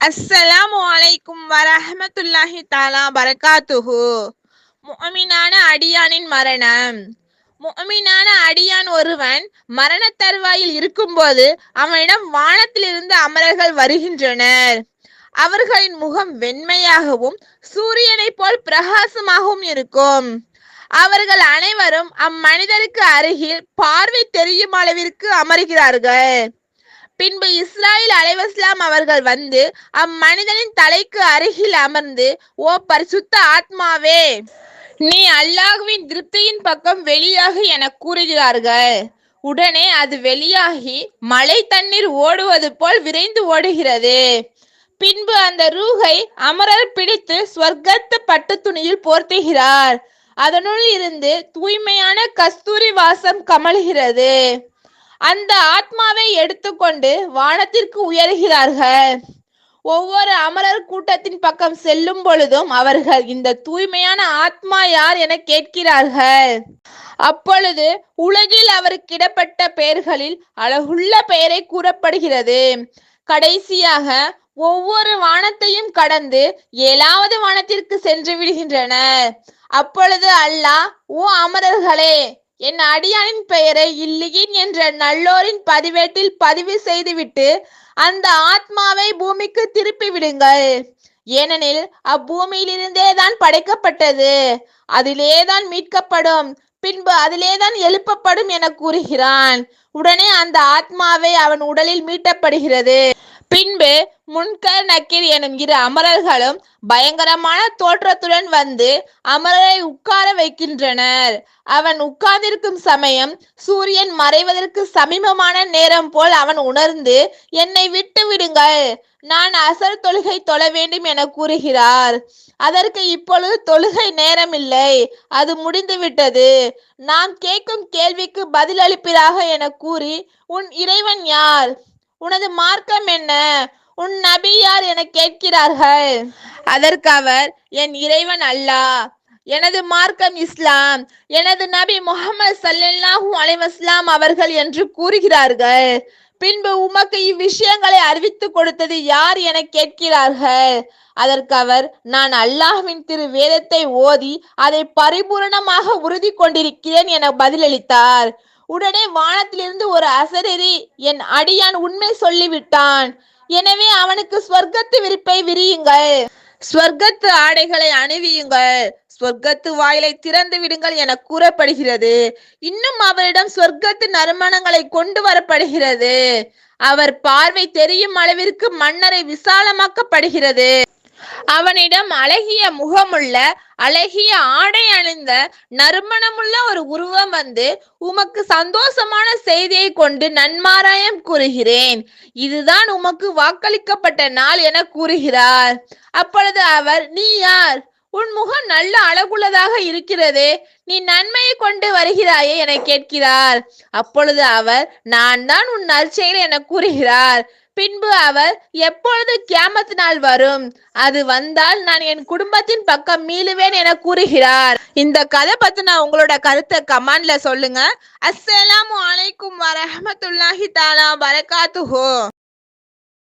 அஸ்ஸலாம் வலைக்கும் வரஹமத்துல்லாஹி தாலா பரகாத்துஹு. முஅமினான அடியானின் மரணம். முஅமினான அடியான் ஒருவன் மரண தருவாயில் இருக்கும்போது அவனிடம் வானத்திலிருந்து அமரர்கள் வருகின்றனர். அவர்களின் முகம் வெண்மையாகவும் சூரியனைப் போல் பிரகாசமாகவும் இருக்கும். அவர்கள் அனைவரும் அம்மனிதருக்கு அருகில் பார்வை தெரியும் அளவிற்கு அமர்கிறார்கள். பின்பு இஸ்ராயல் அலைவஸ்லாம் அவர்கள் வந்து அம்மனிதனின் தலைக்கு அருகில் அமர்ந்து ஓ பரிசுத்த ஆத்மாவே நீ அல்லாஹ்வின் திருப்தியின் பக்கம் வெளியாகு என கூறுகிறார்கள். உடனே அது வெளியாகி மழை தண்ணீர் ஓடுவது போல் விரைந்து ஓடுகிறது. பின்பு அந்த ரூகை அமரர் பிடித்து ஸ்வர்க்கத்து பட்டு துணியில் போர்த்துகிறார். அதனுள் இருந்து தூய்மையான கஸ்தூரி வாசம் கமழ்கிறது. அந்த ஆத்மாவை எடுத்துக்கொண்டு வானத்திற்கு உயர்கிறார்கள். ஒவ்வொரு அமரர் கூட்டத்தின் பக்கம் செல்லும் பொழுதும் அவர்கள் இந்த தூய்மையான ஆத்மா யார் என கேட்கிறார்கள். அப்பொழுது உலகில் அவருக்கு இடப்பட்ட பெயர்களில் அழகுள்ள பெயரை கூறப்படுகிறது. கடைசியாக ஒவ்வொரு வானத்தையும் கடந்து ஏழாவது வானத்திற்கு சென்று விடுகின்றனர். அப்பொழுது அல்லாஹ் ஓ அமரர்களே என் அடியானின் பெயரை இல்லியின் என்ற நல்லோரின் பதிவேட்டில் பதிவு செய்துவிட்டு அந்த ஆத்மாவை பூமிக்கு திருப்பி விடுங்கள். ஏனெனில் அப்பூமியிலிருந்தே தான் படைக்கப்பட்டது. அதிலேதான் மீட்கப்படும். பின்பு அதிலேதான் எழுப்பப்படும் என கூறுகிறான். உடனே அந்த ஆத்மாவை அவன் உடலில் மீட்டப்படுகிறது. பின்பு முன்கர் நக்கீர் எனும் இரு அமரர்களும் பயங்கரமான தோற்றத்துடன் வந்து அமரரை உட்கார வைக்கின்றனர். அவன் உட்கார்ந்திருக்கும் சமயம் சூரியன் மறைவதற்கு சமீபமான நேரம் போல் அவன் உணர்ந்து என்னை விட்டு விடுங்கள். நான் அசர் தொழுகை தொழ வேண்டும் என கூறுகிறார். அதற்கு இப்பொழுது தொழுகை நேரம் இல்லை அது முடிந்து விட்டது நாம் கேட்கும் கேள்விக்கு பதிலளிப்பதாக என கூறி உன் இறைவன் யார்? உனது மார்க்கம் என்ன? உன் நபி யார் என கேட்கிறார்கள்? அதற்கு அவர் என் இறைவன் அல்லாஹ் எனது மார்க்கம் இஸ்லாம் எனது நபி முகமது சல்லாஹூ அலைவாஸ்லாம் அவர்கள் என்று கூறுகிறார்கள். பின்பு உமக்கு இவ்விஷயங்களை அறிவித்து கொடுத்தது யார் என கேட்கிறார்கள்? அதற்கு அவர் நான் அல்லாஹ்வின் திரு வேதத்தை ஓதி அதை பரிபூரணமாக உறுதி கொண்டிருக்கிறேன் என பதிலளித்தார். உடனே வானத்திலிருந்து ஒரு அசரரி என் அடியான் உண்மை சொல்லிவிட்டான். எனவே அவனுக்கு ஸ்வர்க்கத்து விரிப்பை விரியுங்கள். ஸ்வர்க்கத்து ஆடைகளை அணிவியுங்கள். ஸ்வர்க்கத்து வாயிலை திறந்து விடுங்கள் என கூறப்படுகிறது. இன்னும் அவரிடம் ஸ்வர்க்கத்து நறுமணங்களை கொண்டு வரப்படுகிறது. அவர் பார்வை தெரியும் அளவிற்கு மன்னரை விசாலமாக்கப்படுகிறது. அவனிடம் அழகிய முகமுள்ள அழகிய ஆடை அணிந்த நறுமணமுள்ள ஒரு உருவம் வந்து உமக்கு சந்தோஷமான செய்தியை கொண்டு நன்மாராயம் கூறுகிறேன். இதுதான் உமக்கு வாக்களிக்கப்பட்ட நாள் என கூறுகிறார். அப்பொழுது அவர் நீ யார்? உன் முகம் நல்ல அழகுள்ளதாக இருக்கிறதே நீ நன்மையை கொண்டு வருகிறாயே என கேட்கிறார். அப்பொழுது அவர் நான் தான் உன் நற்செயல் என கூறுகிறார். பின்பு அவர் எப்பொழுது கியாமத் நாள் வரும்? அது வந்தால் நான் என் குடும்பத்தின் பக்கம் மீளுவேன் என கூறுகிறார். இந்த கதை பத்தின உங்களோட கருத்தை கமாண்ட்ல சொல்லுங்க. அஸ்ஸலாமு அலைக்கும் வரஹமத்துல்லாஹி தாலா பரகாத்துஹோ